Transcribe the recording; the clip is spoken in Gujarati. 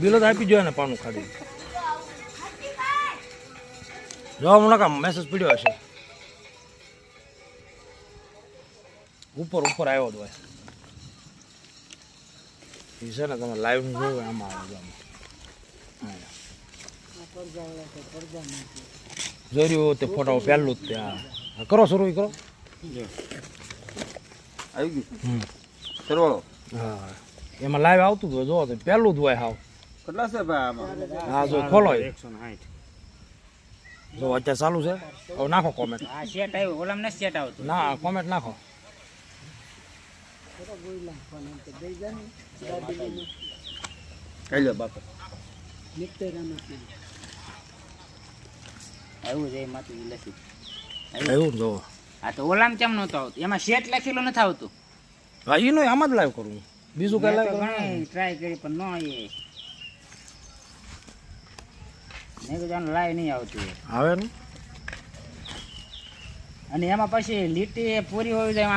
બિલ તો આપી જોઈએ ને પાનું ખાલી. જોવા મને કામ મેસેજ પડ્યો હશે. ઉપર ઉપર આવ્યો હતો એ છે ને તમે લાઈવનું જોયું આમાં આવે જોઈ રહ્યો તે ફોટો પહેલું જ ત્યાં કરો શરૂ કરો. આવી ગયું. સરવાળો. હા. એમાં લાઈવ આવતું હતું જો તો પહેલું જ હોય હાવ. કેટલા છે ભાઈ આમાં? હા જો ખોલો ઈ. જો અત્યારે ચાલુ છે. હવે નાખો કોમેન્ટ આ સેટ આવ્યું ઓલામ નથી સેટ આવતું. ના કોમેન્ટ નાખો. કઈ લે બાપા. આવ્યું છે એમાંથી ઈ લખી. એવું જો જોવો આ તો ઓલામ કેમ નહોતું આવતું? એમાં સેટ લખેલું નથી આવતું. હા એનો આમાં જ લાઈવ કરું બીજું કરું ઘણી ટ્રાય કરી પણ ન આવી મેં કીધું લાય નહીં આવતી. આવે ને? અને એમાં પછી લીટી પૂરી હોવી જાય